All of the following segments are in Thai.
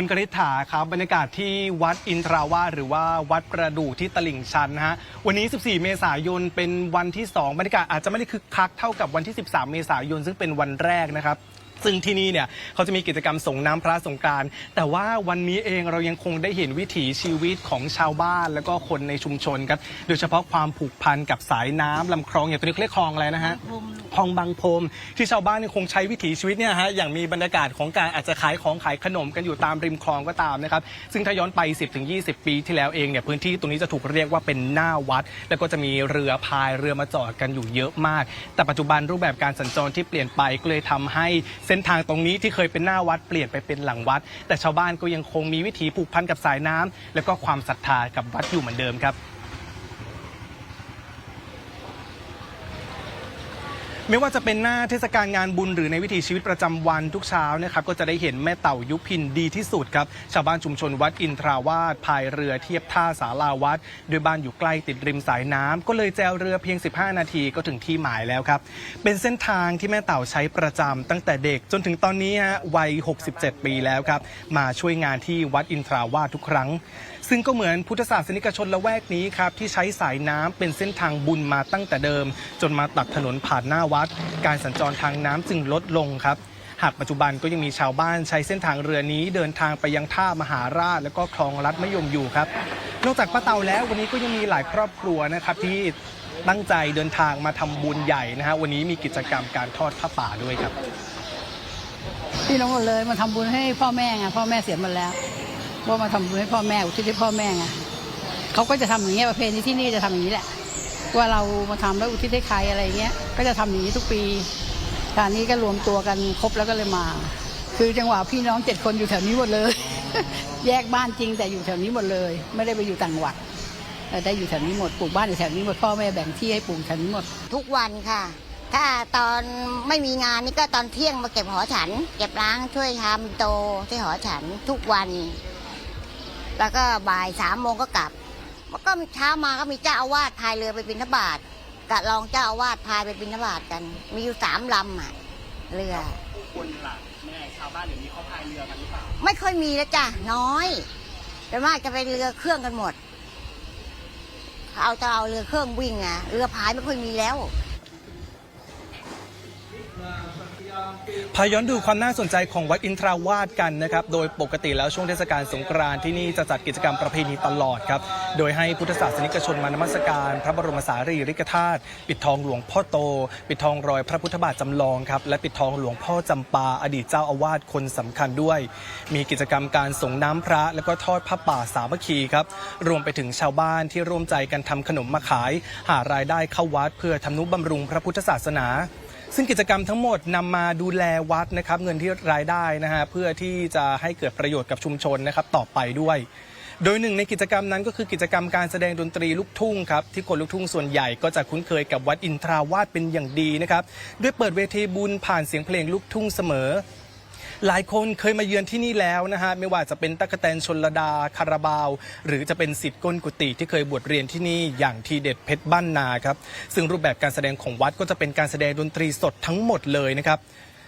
คุณกริษฐาครับบรรยากาศที่วัดอินทราวาหรือว่าวัดประดู่ที่ตลิ่งชันนะฮะวันนี้ 14 เมษายนเป็นวันที่ 2 บรรยากาศอาจจะไม่ได้คึกคักเท่ากับวันที่ 13 เมษายนซึ่งเป็นวันแรกนะครับซึ่งที่นี่เนี่ยเขาจะมีกิจกรรมส่งน้ำพระสงการ แต่ว่าวันนี้เองเรายังคงได้เห็นวิถีชีวิตของชาวบ้าน แล้วก็คนในชุมชนครับ โดยเฉพาะความผูกพันกับสายน้ำลำคลองอย่างตัวนี้เรียกคลองอะไรนะฮะคลองบางพรมที่ชาวบ้านยังคงใช้วิถีชีวิตเนี่ยฮะอย่างมีบรรยากาศของการอาจจะขายของขายขนมกันอยู่ตามริมคลองก็ตามนะครับซึ่งถ้าย้อนไป 10-20 ปีที่แล้วเองเนี่ยพื้นที่ตรงนี้จะถูกเรียกว่าเป็นหน้าวัด แล้วก็จะมีเรือพายเรือมาจอดกันอยู่เยอะมาก แต่ปัจจุบันรูปแบบการสัญจรที่เปลี่ยนไปก็เลยทำให้เส้นทางตรงนี้ที่เคยเป็นหน้าวัด เปลี่ยนไปเป็นหลังวัด แต่ชาวบ้านก็ยังคงมีวิถีผูกพันกับสายน้ำแล้วก็ความศรัทธากับวัดอยู่เหมือนเดิมครับ ไม่ว่าจะเป็นหน้าเทศกาลงานบุญหรือในวิถีชีวิตประจำวันทุกเช้านะครับก็จะได้เห็นแม่เต่ายุพินดีที่สุดครับชาวบ้านชุมชนวัดอินทราวาสพายเรือเทียบท่าสาลาวัดโดยบ้านอยู่ใกล้ติดริมสายน้ำก็เลยแจวเรือเพียง 15 นาทีก็ถึงที่หมายแล้วครับ เป็นเส้นทางที่แม่เต่าใช้ประจำตั้งแต่เด็กจนถึงตอนนี้ฮะวัย 67 ปีแล้วครับมาช่วยงานที่วัดอินทราวาสทุกครั้ง ซึ่งก็เหมือนพุทธศาสนิกชนละแวกนี้ครับที่ใช้สายน้ำเป็นเส้นทางบุญมาตั้งแต่เดิม จนมาตัดถนนผ่านหน้าวัด การสัญจรทางน้ำจึงลดลงครับหากปัจจุบันก็ยังมีชาวบ้านใช้เส้นทางเรือนี้เดินทางไปยังท่ามหาราช แล้วก็คลองลัดมะยมอยู่ครับ นอกจากป้าเตาแล้ววันนี้ก็ยังมีหลายครอบครัวนะครับที่ตั้งใจเดินทางมาทำบุญใหญ่นะฮะวันนี้มีกิจกรรมการทอดผ้าป่าด้วยครับพี่น้องหมดเลยมาทำบุญให้พ่อแม่ไงพ่อแม่เสียหมดแล้ว ว่ามาทำบุญให้พ่อแม่อุทิศให้พ่อแม่ไงเขาก็จะทำอย่างเงี้ยประเพณีที่นี่จะทำอย่างนี้แหละ ว่าเรามาทำแล้วอุทิศให้ใครอะไรเงี้ย ก็จะทำอย่างนี้ทุกปีการนี้ก็รวมตัวกันครบแล้วก็เลยมา คือจังหวะพี่น้องเจ็ดคนอยู่แถวนี้หมดเลย แยกบ้านจริงแต่อยู่แถวนี้หมดเลย ไม่ได้ไปอยู่ต่างจังหวัดแต่ได้อยู่แถวนี้หมดปลูกบ้านอยู่แถวนี้หมดพ่อแม่แบ่งที่ให้ปลูกแถวนี้หมด ทุกวันค่ะ ถ้าตอนไม่มีงานนี่ก็ตอนเที่ยงมาเก็บหอฉัน เก็บล้างช่วยทำโตที่หอฉันทุกวัน แล้วก็บ่ายสามโมงก็กลับแล้วก็เช้ามาก็มีเจ้าอาวาสพายเรือไปบิณฑบาตกับรองเจ้าอาวาสพายไปบิณฑบาตกัน มีอยู่สามลำอะเรือคนหลักแม่ชาวบ้านอย่างนี้เขาพายเรือกันหรือเปล่าไม่ค่อยมีแล้วจ้ะน้อยแต่มากจะเป็นเรือเครื่องกันหมดเอาจะเอาเรือเครื่องวิ่งอะเรือพายไม่ค่อยมีแล้ว พาย้อนดูความน่าสนใจของวัดอินทราวาสกันนะครับ โดยปกติแล้วช่วงเทศกาลสงกรานต์ที่นี่จะจัดกิจกรรมประเพณีตลอดครับ โดยให้พุทธศาสนิกชนมานมัสการ พระบรมสารีริกธาตุปิดทองหลวงพ่อโต ปิดทองรอยพระพุทธบาทจำลองครับ และปิดทองหลวงพ่อจำปา อดีตเจ้าอาวาสคนสำคัญด้วย มีกิจกรรมการส่งน้ำพระ แล้วก็ทอดผ้าป่าสามัคคีครับ รวมไปถึงชาวบ้านที่ร่วมใจกันทำขนมมาขาย หารายได้เข้าวัดเพื่อทำนุบำรุงพระพุทธศาสนา ซึ่งกิจกรรมทั้งหมดนำมาดูแลวัดนะครับเงินที่รายได้นะฮะเพื่อที่จะให้เกิดประโยชน์กับชุมชนนะครับต่อไปด้วย โดยหนึ่งในกิจกรรมนั้นก็คือกิจกรรมการแสดงดนตรีลูกทุ่งครับที่คนลูกทุ่งส่วนใหญ่ก็จะคุ้นเคยกับวัดอินทราวาสเป็นอย่างดีนะครับด้วยเปิดเวทีบุญผ่านเสียงเพลงลูกทุ่งเสมอ หลายคนเคยมาเยือนที่นี่แล้วนะฮะไม่ว่าจะเป็นตักแตนชนระดาคาราบาว หรือจะเป็นสิทธิ์ก้นกุฏิที่เคยบวชเรียนที่นี่อย่างทีเด็ดเพชรบ้านนาครับซึ่งรูปแบบการแสดงของวัดก็จะเป็นการแสดงดนตรีสดทั้งหมดเลยนะครับ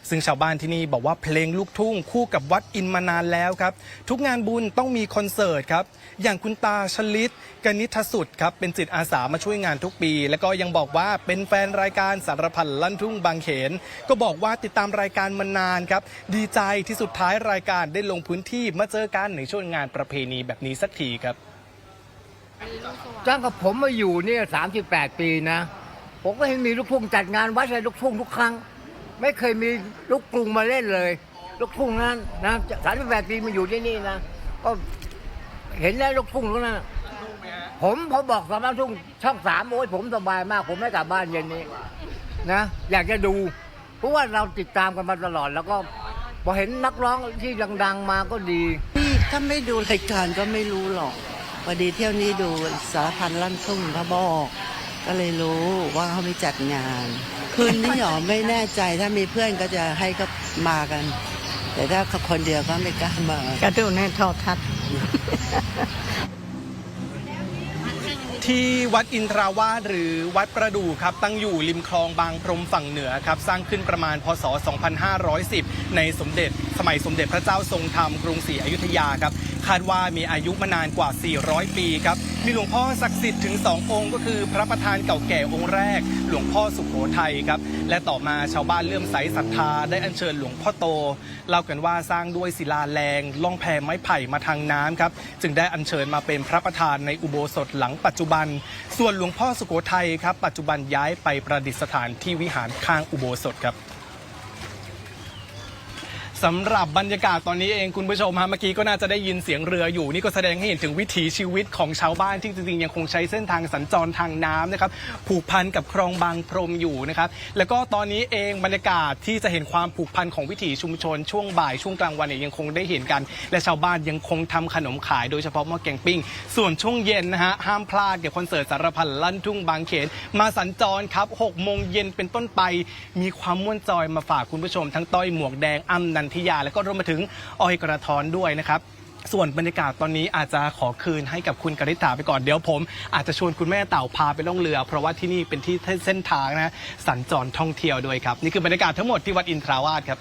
ซึ่งชาวบ้านที่นี่บอกว่าเพลงลูกทุ่งคู่กับวัดอินมานานแล้วครับ ทุกงานบุญต้องมีคอนเสิร์ตครับ อย่างคุณตาชลิตกนิษฐสุดครับเป็นจิตอาสามาช่วยงานทุกปี แล้วก็ยังบอกว่าเป็นแฟนรายการสารพันลั่นทุ่งบางเขน ก็บอกว่าติดตามรายการมานานครับ ดีใจที่สุดท้ายรายการได้ลงพื้นที่มาเจอกันในช่วงงานประเพณีแบบนี้สักทีครับตั้งกับผมมาอยู่เนี่ยสามสิบแปดปีนะ ผมก็เห็นมีลูกทุ่งจัดงานวัดอะไรลูกทุ่งทุกครั้ง ไม่เคยมีลูกกรุงมาเล่นเลย ลูกทุ่งนั้นนะสามสิบแปดปีมาอยู่ที่นี่นะก็เห็นแล้วลูกทุ่งทุกนั้นผมพอบอกสามทุ่งช่องสามโอ้ยผมสบายมาก ผมไม่กลับบ้านเย็นนี้นะอยากจะดู เพราะว่าเราติดตามกันมาตลอด แล้วก็พอเห็นนักร้องที่ดัง ๆมาก็ดีนี่ถ้าไม่ดูรายการก็ไม่รู้หรอกพอดีเที่ยวนี้ดูสารพันลั่นทุ่งเขาบอก ก็เลยรู้ว่าเขาไม่จัดงาน คืนนี้หรอไม่แน่ใจถ้ามีเพื่อนก็จะให้ก็มากัน แต่ถ้าคนเดียวก็ไม่กล้ามา กระดูในโทอทัศน์ ที่วัดอินทราวาสหรือวัดประดู่ครับตั้งอยู่ริมคลองบางพรมฝั่งเหนือครับสร้างขึ้นประมาณพศ 2510 ในสมเด็จสมัยสมเด็จพระเจ้าทรงธรรมกรุงศรีอยุธยาครับคาดว่ามีอายุมานานกว่า 400 ปีครับมีหลวงพ่อศักดิ์สิทธิ์ถึง 2 องค์ ก็คือพระประธานเก่าแก่องค์แรก หลวงพ่อสุโขทัยครับและต่อมาชาวบ้านเลื่อมใสศรัทธาได้อัญเชิญหลวงพ่อโตเล่ากันว่าสร้างด้วยศิลาแรงล่องแพไม้ไผ่มาทางน้ำครับจึงได้อัญเชิญมาเป็นพระประธานในอุโบสถหลังปัจจุบันส่วนหลวงพ่อสุโขทัยครับ ปัจจุบันย้ายไปประดิษฐานที่วิหารข้างอุโบสถครับ สำหรับบรรยากาศตอนนี้เองคุณผู้ชมฮะเมื่อกี้ก็น่าจะได้ยินเสียงเรืออยู่นี่ก็แสดงให้เห็นถึงวิถีชีวิตของชาวบ้านที่จริงๆยังคงใช้เส้นทางสัญจรทางน้ำนะครับผูกพันกับคลองบางพรมอยู่นะครับแล้วก็ตอนนี้เองบรรยากาศที่จะเห็นความผูกพันของวิถีชุมชน ช่วงบ่ายช่วงกลางวันเนี่ยยังคงได้เห็นกัน และชาวบ้านยังคงทำขนมขายโดยเฉพาะหม้อแกงปิ้ง ส่วนช่วงเย็นนะฮะห้ามพลาดเกี่ยวคอนเสิร์ตสารพันลั่นทุ่งบางเขนมาสัญจรครับ6โมงเย็นเป็นต้นไป มีความม่วนจอยมาฝากคุณผู้ชมทั้งต้อยหมวกแดงอ้ำนันทิยา แล้วก็รวมมาถึงออยกระทอนด้วยนะครับส่วนบรรยากาศตอนนี้อาจจะขอคืนให้กับคุณกริษฐาไปก่อนเดี๋ยวผม อาจจะชวนคุณแม่เต่าพาไปล่องเรือ เพราะว่าที่นี่เป็นที่เส้นทางนะสัญจรท่องเที่ยวด้วยครับ นี่คือบรรยากาศทั้งหมดที่วัดอินทราวาสครับ